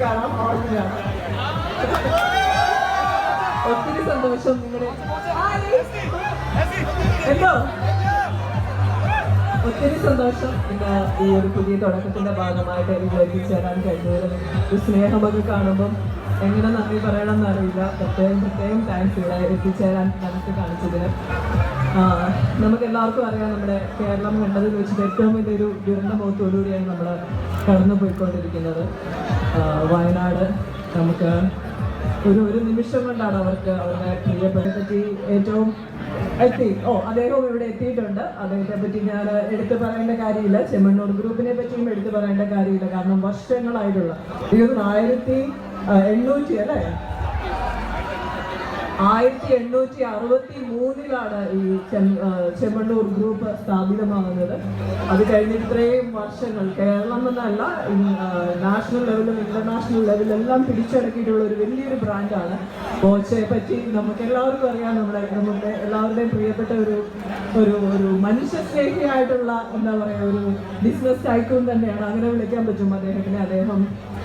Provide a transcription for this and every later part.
കാണാം അവിടുന്ന് ഒത്തിരി സന്തോഷം നിങ്ങളുടെ എന്തോ? ഒത്തിരി സന്തോഷം പിന്നെ ഈ ഒരു പുതിയ തുടക്കത്തിന്റെ ഭാഗമായിട്ട് എനിക്ക് എത്തിച്ചേരാൻ കഴിഞ്ഞതിൽ ഒരു സ്നേഹമൊക്കെ കാണുമ്പം എങ്ങനെ നന്ദി പറയണം എന്നറിയില്ല പ്രത്യേകം പ്രത്യേകം താങ്ക്സ് ഇവിടെ എത്തിച്ചേരാൻ നമുക്ക് കാണിച്ചതിന്. നമുക്ക് എല്ലാവർക്കും അറിയാം നമ്മുടെ കേരളം കണ്ടതിൽ വെച്ചിട്ട് ഏറ്റവും വലിയൊരു ദുരന്തബോധത്തോടുകൂടി കടന്നു പോയിക്കൊണ്ടിരിക്കുന്നത് വയനാട് നമുക്ക് ഒരു ഒരു നിമിഷം കൊണ്ടാണ് അവർക്ക് അവരുടെ പ്രിയപ്പെട്ട പറ്റി ഏറ്റവും എത്തി. ഓ അദ്ദേഹവും ഇവിടെ എത്തിയിട്ടുണ്ട്. അദ്ദേഹത്തെ പറ്റി ഞാൻ എടുത്തു പറയേണ്ട കാര്യമില്ല. ചെമ്മണ്ണൂർ ഗ്രൂപ്പിനെ പറ്റിയും എടുത്തു പറയേണ്ട കാര്യമില്ല. കാരണം വർഷങ്ങളായിട്ടുള്ള ഇത് ആയിരത്തി എണ്ണൂറ്റി അല്ലേ? ആയിരത്തി എണ്ണൂറ്റി അറുപത്തി മൂന്നിലാണ് ഈ ചെമ്മണ്ണൂർ ഗ്രൂപ്പ് സ്ഥാപിതമാകുന്നത്. അത് കഴിഞ്ഞ് ഇത്രയും വർഷങ്ങൾ കേരളം എന്നല്ല നാഷണൽ ലെവലും ഇന്റർനാഷണൽ ലെവലും എല്ലാം പിടിച്ചടക്കിയിട്ടുള്ള ഒരു വലിയൊരു ബ്രാൻഡാണ് ബോച്ചയെ പറ്റി നമുക്ക് എല്ലാവർക്കും അറിയാം. നമ്മുടെ നമ്മുടെ എല്ലാവരുടെയും പ്രിയപ്പെട്ട ഒരു ഒരു ഒരു മനുഷ്യ സ്നേഹിയായിട്ടുള്ള എന്താ പറയുക ഒരു ബിസിനസ് ടൈക്കൂൺ തന്നെയാണ്. അങ്ങനെ വിളിക്കാൻ പറ്റും അദ്ദേഹത്തിന്. അദ്ദേഹം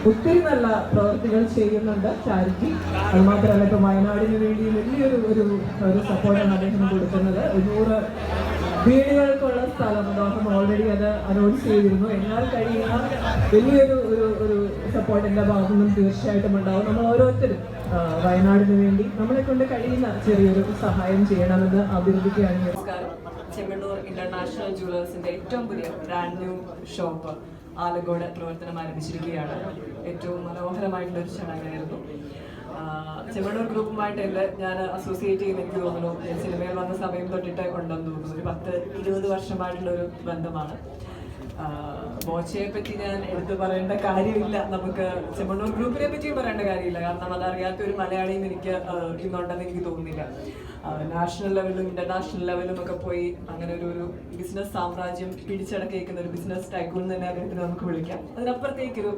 ഒത്തിരി നല്ല പ്രവർത്തികൾ ചെയ്യുന്നുണ്ട് ചാരിറ്റി. അതുമാത്രമല്ല ഇപ്പോൾ വയനാടിന് വേണ്ടി വലിയൊരു ഒരു ഒരു സപ്പോർട്ടാണ് അദ്ദേഹം കൊടുക്കുന്നത്. നൂറ് വീടുകൾക്കുള്ള സ്ഥലം അദ്ദേഹം ഓൾറെഡി അത് അനൗൺസ് ചെയ്തിരുന്നു. എന്നാൽ കഴിയുന്ന വലിയൊരു ഒരു ഒരു സപ്പോർട്ട് എന്റെ ഭാഗത്തു നിന്നും തീർച്ചയായിട്ടും ഉണ്ടാവും. നമ്മൾ ഓരോരുത്തരും വയനാടിന് വേണ്ടി നമ്മളെ കൊണ്ട് കഴിയുന്ന ചെറിയൊരു സഹായം ചെയ്യണമെന്ന് അഭ്യർത്ഥിക്കുകയാണ് ചെമ്മണ്ണൂർ ഇന്റർനാഷണൽ ജുവലേഴ്സിന്റെ ഏറ്റവും പുതിയ ബ്രാൻഡ് ന്യൂ ഷോപ്പ് ആലങ്കോട് പ്രവർത്തനം ആരംഭിച്ചിരിക്കുകയാണ്. ഏറ്റവും മനോഹരമായിട്ടുള്ള ഒരു ചടങ്ങായിരുന്നു ചെമ്മണൂർ ഗ്രൂപ്പുമായിട്ട് ഞാൻ അസോസിയേറ്റ് ചെയ്യുന്ന എനിക്ക് തോന്നുന്നു സിനിമയിൽ വന്ന സമയം തൊട്ടിട്ട് ഉണ്ടെന്ന് തോന്നുന്നു. ഒരു പത്ത് ഇരുപത് വർഷമായിട്ടുള്ള ഒരു ബന്ധമാണ്. ബോച്ചയെ പറ്റി ഞാൻ എടുത്തു പറയേണ്ട കാര്യമില്ല. നമുക്ക് ചെമ്മണ്ണൂർ ഗ്രൂപ്പിനെ പറ്റിയും പറയേണ്ട കാര്യമില്ല. കാരണം അതറിയാത്ത ഒരു മലയാളിയും എനിക്ക് ഇന്നുണ്ടെന്ന് എനിക്ക് തോന്നുന്നില്ല. നാഷണൽ ലെവലിലും ഇന്റർനാഷണൽ ലെവലിലും ഒക്കെ പോയി അങ്ങനെ ഒരു ഒരു ബിസിനസ് സാമ്രാജ്യം പിടിച്ചടക്കിയിരിക്കുന്ന ഒരു ബിസിനസ് ടൈക്കൂൺ തന്നെ അദ്ദേഹത്തിന് നമുക്ക് വിളിക്കാം. അതിനപ്പുറത്തേക്കൊരു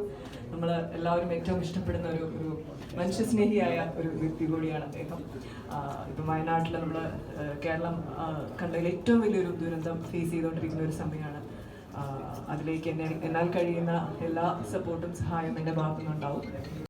നമ്മൾ എല്ലാവരും ഏറ്റവും ഇഷ്ടപ്പെടുന്ന ഒരു ഒരു മനുഷ്യസ്നേഹിയായ ഒരു വ്യക്തി കൂടിയാണ് അദ്ദേഹം. ഇപ്പം വയനാട്ടിൽ നമ്മൾ കേരളം കണ്ടതിൽ ഏറ്റവും വലിയൊരു ദുരന്തം ഫേസ് ചെയ്തുകൊണ്ടിരിക്കുന്ന ഒരു സമയമാണ്. അതിലേക്ക് എന്നെ എന്നാൽ കഴിയുന്ന എല്ലാ സപ്പോർട്ടും സഹായവും എന്റെ ഭാഗത്തുനിന്നുണ്ടാവും.